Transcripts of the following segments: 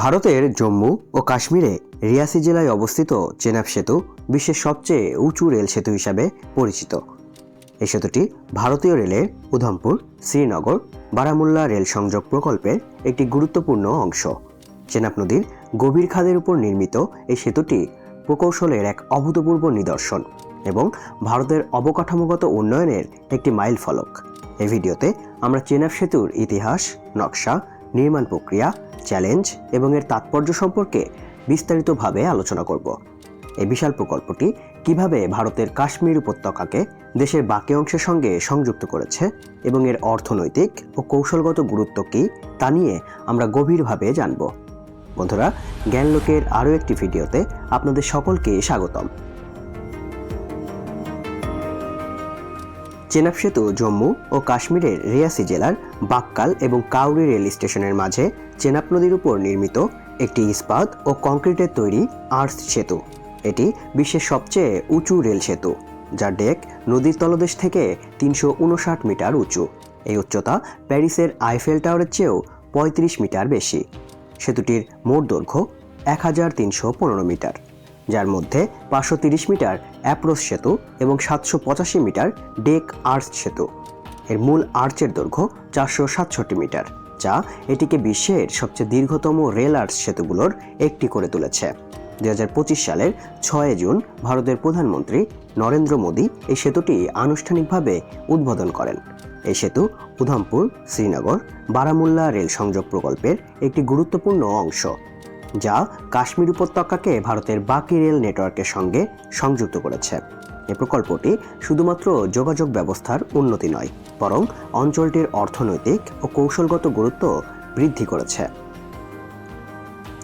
ভারতের জম্মু ও কাশ্মীরে রিয়াসি জেলায় অবস্থিত চেনাব সেতু বিশ্বের সবচেয়ে উঁচু রেল সেতু হিসাবে পরিচিত। এই সেতুটি ভারতীয় রেলের উধমপুর, শ্রীনগর, বারামুল্লা রেল সংযোগ প্রকল্পের একটি গুরুত্বপূর্ণ অংশ। চেনাব নদীর গভীর খাদের উপর নির্মিত এই সেতুটি প্রকৌশলের এক অভূতপূর্ব নিদর্শন এবং ভারতের অবকাঠামোগত উন্নয়নের একটি মাইল ফলক। এই ভিডিওতে আমরা চেনাব সেতুর ইতিহাস, নকশা, নির্মাণ প্রক্রিয়া চ্যালেঞ্জ এবং এর তাৎপর্য সম্পর্কে বিস্তারিতভাবে আলোচনা করব। এই বিশাল প্রকল্পটি কীভাবে ভারতের কাশ্মীর উপত্যকাকে দেশের বাকি অংশের সঙ্গে সংযুক্ত করেছে এবং এর অর্থনৈতিক ও কৌশলগত গুরুত্ব কী তা নিয়ে আমরা গভীরভাবে জানব। বন্ধুরা, জ্ঞানলোকের আরও একটি ভিডিওতে আপনাদের সকলকে স্বাগতম। চেনাব সেতু জম্মু ও কাশ্মীরের রিয়াসি জেলার বাক্কাল এবং কাউরি রেল স্টেশনের মাঝে চেনাব নদীর উপর নির্মিত একটি ইস্পাত ও কংক্রিটের তৈরি আর্স সেতু। এটি বিশ্বের সবচেয়ে উঁচু রেল সেতু, যার ডেক নদীর তলদেশ থেকে তিনশো উনষাট মিটার উঁচু। এই উচ্চতা প্যারিসের আইফেল টাওয়ারের চেয়েও পঁয়ত্রিশ মিটার বেশি। সেতুটির মোট দৈর্ঘ্য এক হাজার তিনশো পনেরো মিটার। যার মধ্যে পাঁচশো মিটার অ্যাপ্রোচ সেতু এবং সাতশো পঁচাশি মিটার ডেক আর্চ সেতু। এর মূল আর্চের দৈর্ঘ্য চারশো সাতষট্টি মিটার, যা এটিকে বিশ্বের সবচেয়ে দীর্ঘতম রেল আর্চ সেতুগুলোর একটি করে তুলেছে। দু হাজার পঁচিশ সালের ছয় জুন ভারতের প্রধানমন্ত্রী নরেন্দ্র মোদী এই সেতুটি আনুষ্ঠানিকভাবে উদ্বোধন করেন। এই সেতু উধমপুর, শ্রীনগর, বারামুল্লা রেল সংযোগ প্রকল্পের একটি গুরুত্বপূর্ণ অংশ। যা কাশ্মীর উপত্যকাকে ভারতের বাকি রেল নেটওয়ার্কের সঙ্গে সংযুক্ত করেছে। এ প্রকল্পটি শুধুমাত্র যোগাযোগ ব্যবস্থার উন্নতি নয়, বরং অঞ্চলটির অর্থনৈতিক ও কৌশলগত গুরুত্ব বৃদ্ধি করেছে।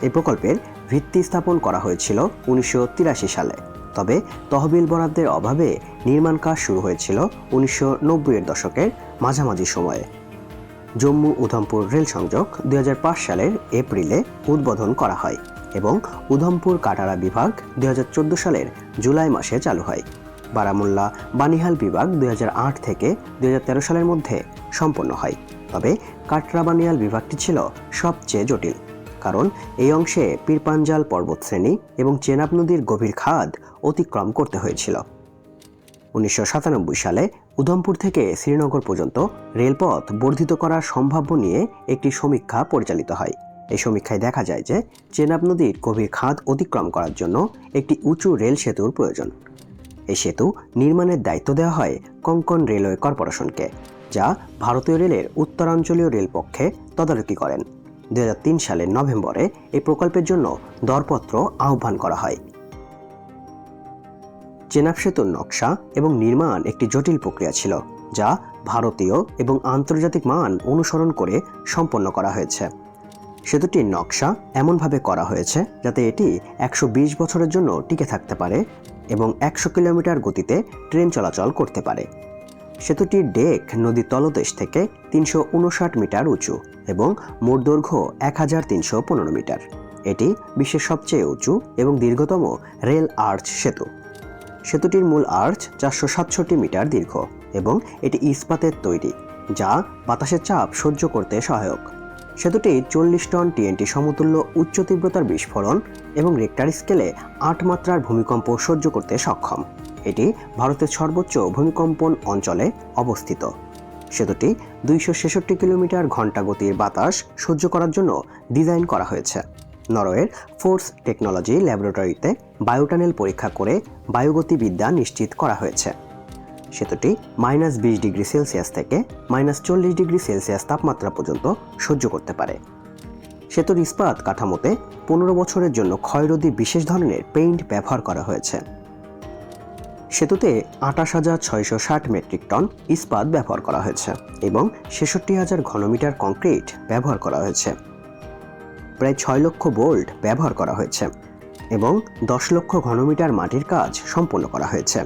এই প্রকল্পের ভিত্তি স্থাপন করা হয়েছিল উনিশশো তিরাশি সালে, তবে তহবিল বরাদ্দের অভাবে নির্মাণ কাজ শুরু হয়েছিল উনিশশো নব্বই এর দশকের মাঝামাঝি সময়ে। জম্মু উধমপুর রেল সংযোগ দুই হাজার পাঁচ সালের এপ্রিলে উদ্বোধন করা হয় এবং উধমপুর কাটারা বিভাগ দুই হাজার চোদ্দ সালের জুলাই মাসে চালু হয়। বারামুল্লা বানিহাল বিভাগ দুই হাজার আট থেকে দুই হাজার তেরো সালের মধ্যে সম্পন্ন হয়। তবে কাটরা বানিয়াল বিভাগটি ছিল সবচেয়ে জটিল, কারণ এই অংশে পীরপাঞ্জাল পর্বতশ্রেণী এবং চেনাব নদীর গভীর খাদ অতিক্রম করতে হয়েছিল। উনিশশো সাতানব্বই সালে উধমপুর থেকে শ্রীনগর পর্যন্ত রেলপথ বর্ধিত করার সম্ভাব্য নিয়ে একটি সমীক্ষা পরিচালিত হয়। এই সমীক্ষায় দেখা যায় যে চেনাব নদীর গভীর খাদ অতিক্রম করার জন্য একটি উঁচু রেল সেতুর প্রয়োজন। এই সেতু নির্মাণের দায়িত্ব দেওয়া হয় কঙ্কন রেলওয়ে কর্পোরেশনকে, যা ভারতীয় রেলের উত্তরাঞ্চলীয় রেলপক্ষে তদারকি করেন। দু হাজার তিন সালের নভেম্বরে এই প্রকল্পের জন্য দরপত্র আহ্বান করা হয়। চেনাব সেতুর নকশা এবং নির্মাণ একটি জটিল প্রক্রিয়া ছিল, যা ভারতীয় এবং আন্তর্জাতিক মান অনুসরণ করে সম্পন্ন করা হয়েছে। সেতুটির নকশা এমনভাবে করা হয়েছে যাতে এটি একশো বিশ বছরের জন্য টিকে থাকতে পারে এবং একশো কিলোমিটার গতিতে ট্রেন চলাচল করতে পারে। সেতুটির ডেক নদীর তলদেশ থেকে তিনশো উনষাট মিটার উঁচু এবং মোট দৈর্ঘ্য এক হাজার তিনশো পনেরো মিটার। এটি বিশ্বের সবচেয়ে উঁচু এবং দীর্ঘতম রেল আর্চ সেতু। সেতুটির মূল আর্চ চারশো সাতষট্টি মিটার দীর্ঘ এবং এটি ইস্পাতের তৈরি, যা বাতাসের চাপ সহ্য করতে সহায়ক। সেতুটি চল্লিশ টন টিএনটি সমতুল্য উচ্চ তীব্রতার বিস্ফোরণ এবং রেক্টার স্কেলে আট মাত্রার ভূমিকম্প সহ্য করতে সক্ষম। এটি ভারতের সর্বোচ্চ ভূমিকম্পন অঞ্চলে অবস্থিত। সেতুটি দুইশো ছেষট্টি কিলোমিটার ঘণ্টা গতির বাতাস সহ্য করার জন্য ডিজাইন করা হয়েছে। নরওয়ের ফোর্স টেকনোলজি ল্যাবরেটরিতে বায়োটানেল পরীক্ষা করে বায়ুগতিবিদ্যা নিশ্চিত করা হয়েছে। সেতুটি মাইনাস বিশ ডিগ্রি সেলসিয়াস থেকে মাইনাস চল্লিশ ডিগ্রি সেলসিয়াস তাপমাত্রা পর্যন্ত সহ্য করতে পারে। সেতুর ইস্পাত কাঠামোতে পনেরো বছরের জন্য ক্ষয়রোধী বিশেষ ধরনের পেইন্ট ব্যবহার করা হয়েছে। সেতুতে আঠাশ হাজার ছয়শো ষাট মেট্রিক টন ইস্পাত ব্যবহার করা হয়েছে এবং ছেষট্টি হাজার ঘনমিটার কংক্রিট ব্যবহার করা হয়েছে। প্রায় ছয় লক্ষ বোল্ট ব্যবহার করা হয়েছে এবং দশ লক্ষ ঘনমিটার মাটির কাজ সম্পন্ন করা হয়েছে।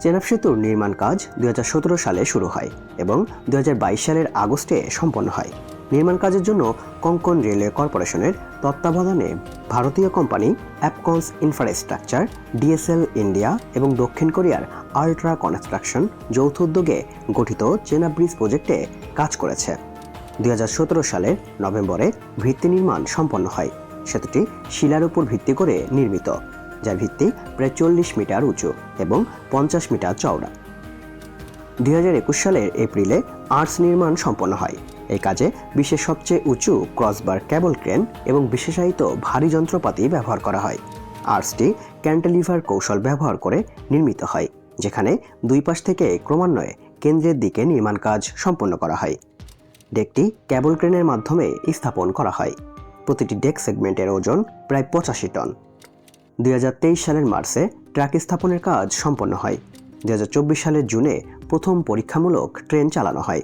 চেনাব সেতুর নির্মাণ কাজ দু হাজার সতেরো সালে শুরু হয় এবং দু হাজার বাইশ সালের আগস্টে সম্পন্ন হয়। নির্মাণ কাজের জন্য কঙ্কন রেলওয়ে কর্পোরেশনের তত্ত্বাবধানে ভারতীয় company Afcons infrastructure, DSL India এবং দক্ষিণ কোরিয়ার আল্ট্রা কনস্ট্রাকশন যৌথ উদ্যোগে গঠিত চেনাব ব্রিজ প্রজেক্টে কাজ করেছে। দুই হাজার সতেরো সালের নভেম্বরে ভিত্তি নির্মাণ সম্পন্ন হয়। সেতুটি শিলার উপর ভিত্তি করে নির্মিত, যার ভিত্তি প্রায় চল্লিশ মিটার উঁচু এবং পঞ্চাশ মিটার চওড়া। দুই হাজার একুশ সালের এপ্রিলে আর্টস নির্মাণ সম্পন্ন হয়। এই কাজে বিশ্বের সবচেয়ে উঁচু ক্রসবার ক্যাবল ক্রেন এবং বিশেষায়িত ভারী যন্ত্রপাতি ব্যবহার করা হয়। আর্টসটি ক্যান্টেলিভার কৌশল ব্যবহার করে নির্মিত হয়, যেখানে দুই পাশ থেকে ক্রমান্বয়ে কেন্দ্রের দিকে নির্মাণ কাজ সম্পন্ন করা হয়। ডেকটি ক্যাবল ক্রেনের মাধ্যমে স্থাপন করা হয়। প্রতিটি ডেক সেগমেন্টের ওজন প্রায় পঁচাশি টন। দুই হাজার তেইশ সালের মার্চে ট্রাক স্থাপনের কাজ সম্পন্ন হয়। দুই হাজার চব্বিশ সালের জুনে প্রথম পরীক্ষামূলক ট্রেন চালানো হয়।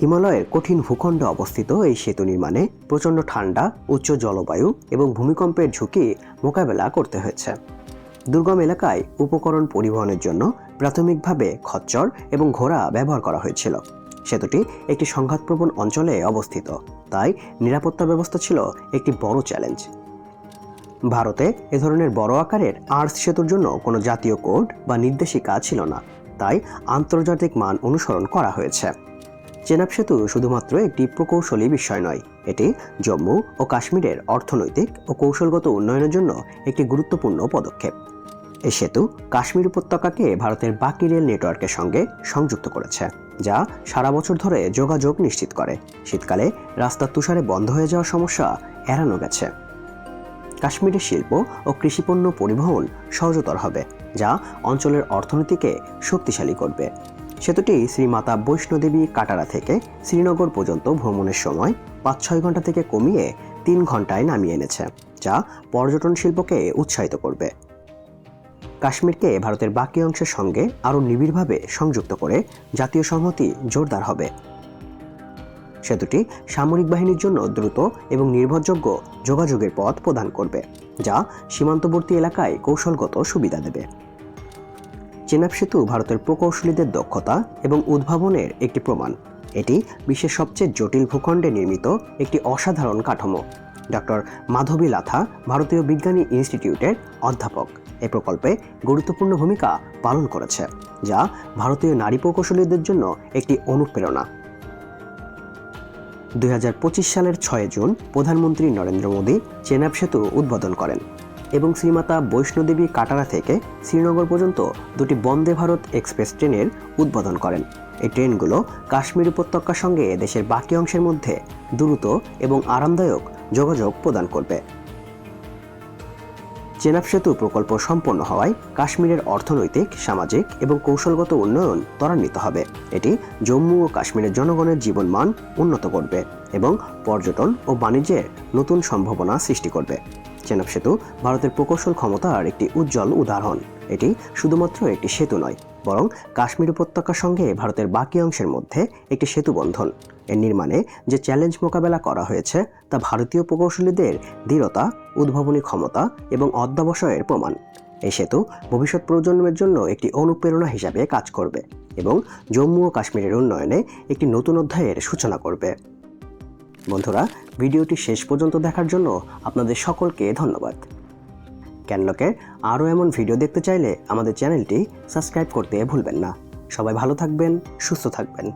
হিমালয়ের কঠিন ভূখণ্ডে অবস্থিত এই সেতু নির্মাণে প্রচণ্ড ঠান্ডা, উচ্চ জলবায়ু এবং ভূমিকম্পের ঝুঁকি মোকাবেলা করতে হয়েছে। দুর্গম এলাকায় উপকরণ পরিবহনের জন্য প্রাথমিকভাবে খচ্চর এবং ঘোড়া ব্যবহার করা হয়েছিল। সেতুটি একটি সংঘাতপ্রবণ অঞ্চলে অবস্থিত। তাই নিরাপত্তা ব্যবস্থা ছিল একটি বড় চ্যালেঞ্জ। ভারতে এ ধরনের বড় আকারের আর্টস সেতুর জন্য কোনো জাতীয় কোড বা নির্দেশিকা ছিল না। তাই আন্তর্জাতিক মান অনুসরণ করা হয়েছে। চেনাব সেতু শুধুমাত্র একটি প্রকৌশলী বিষয় নয়, এটি জম্মু ও কাশ্মীরের অর্থনৈতিক ও কৌশলগত উন্নয়নের জন্য একটি গুরুত্বপূর্ণ পদক্ষেপ। এ সেতু কাশ্মীর উপত্যকাকে ভারতের বাকি রেল নেটওয়ার্কের সঙ্গে সংযুক্ত করেছে। যা সারা বছর ধরে যোগাযোগ নিশ্চিত করে। শীতকালে রাস্তা তুষারে বন্ধ হয়ে যাওয়ার সমস্যা এড়ানো গেছে। কাশ্মীরের শিল্প ও কৃষিপণ্য পরিবহন সহজতর হবে, যা অঞ্চলের অর্থনীতিকে শক্তিশালী করবে। সেতুটি শ্রীমাতা বৈষ্ণোদেবী কাটারা থেকে শ্রীনগর পর্যন্ত ভ্রমণের সময় পাঁচ ছয় ঘণ্টা থেকে কমিয়ে তিন ঘন্টায় নামিয়ে এনেছে, যা পর্যটন শিল্পকে উৎসাহিত করবে। কাশ্মীরকে ভারতের বাকি অংশের সঙ্গে আরও নিবিড়ভাবে সংযুক্ত করে জাতীয় সংহতি জোরদার হবে। সেতুটি সামরিক বাহিনীর জন্য দ্রুত এবং নির্ভরযোগ্য যোগাযোগের পথ প্রদান করবে, যা সীমান্তবর্তী এলাকায় কৌশলগত সুবিধা দেবে। চেনাব সেতু ভারতের প্রকৌশলীদের দক্ষতা এবং উদ্ভাবনের একটি প্রমাণ। এটি বিশ্বের সবচেয়ে জটিল ভূখণ্ডে নির্মিত একটি অসাধারণ কাঠামো। ডক্টর মাধবী লাথা, ভারতীয় বিজ্ঞানী ইনস্টিটিউটের অধ্যাপক। এ প্রকল্পে গুরুত্বপূর্ণ ভূমিকা পালন করেছে, যা ভারতীয় নারী প্রকৌশলীদের জন্য একটি অনুপ্রেরণা। দুই হাজার পঁচিশ সালের ছয় জুন প্রধানমন্ত্রী নরেন্দ্র মোদী চেনাব সেতু উদ্বোধন করেন এবং শ্রীমাতা বৈষ্ণোদেবী কাটারা থেকে শ্রীনগর পর্যন্ত দুটি বন্দে ভারত এক্সপ্রেস ট্রেনের উদ্বোধন করেন। এই ট্রেনগুলো কাশ্মীর উপত্যকার সঙ্গে দেশের বাকি অংশের মধ্যে দ্রুত এবং আরামদায়ক যোগাযোগ প্রদান করবে। চেনাব সেতু প্রকল্প সম্পন্ন হওয়ায় কাশ্মীরের অর্থনৈতিক, সামাজিক এবং কৌশলগত উন্নয়ন ত্বরান্বিত হবে। এটি জম্মু ও কাশ্মীরের জনগণের জীবনমান উন্নত করবে এবং পর্যটন ও বাণিজ্যের নতুন সম্ভাবনা সৃষ্টি করবে। চেনাব সেতু ভারতের প্রকৌশল ক্ষমতার একটি উজ্জ্বল উদাহরণ। এটি শুধুমাত্র একটি সেতু নয় বরং কাশ্মীর উপত্যকার সঙ্গে ভারতের বাকি অংশের মধ্যে একটি সেতু বন্ধন। এর নির্মাণে যে চ্যালেঞ্জ মোকাবেলা করা হয়েছে, তা ভারতীয় প্রকৌশলীদের দৃঢ়তা, উদ্ভাবনী ক্ষমতা এবং অধ্যাবসায়ের প্রমাণ। এই সেতু ভবিষ্যৎ প্রজন্মের জন্য একটি অনুপ্রেরণা হিসাবে কাজ করবে এবং জম্মু ও কাশ্মীরের উন্নয়নে একটি নতুন অধ্যায়ের সূচনা করবে। বন্ধুরা, ভিডিওটি শেষ পর্যন্ত দেখার জন্য আপনাদের সকলকে ধন্যবাদ। ক্যানলকের আরও এমন ভিডিও দেখতে চাইলে আমাদের চ্যানেলটি সাবস্ক্রাইব করতে ভুলবেন না। সবাই ভালো থাকবেন, সুস্থ থাকবেন।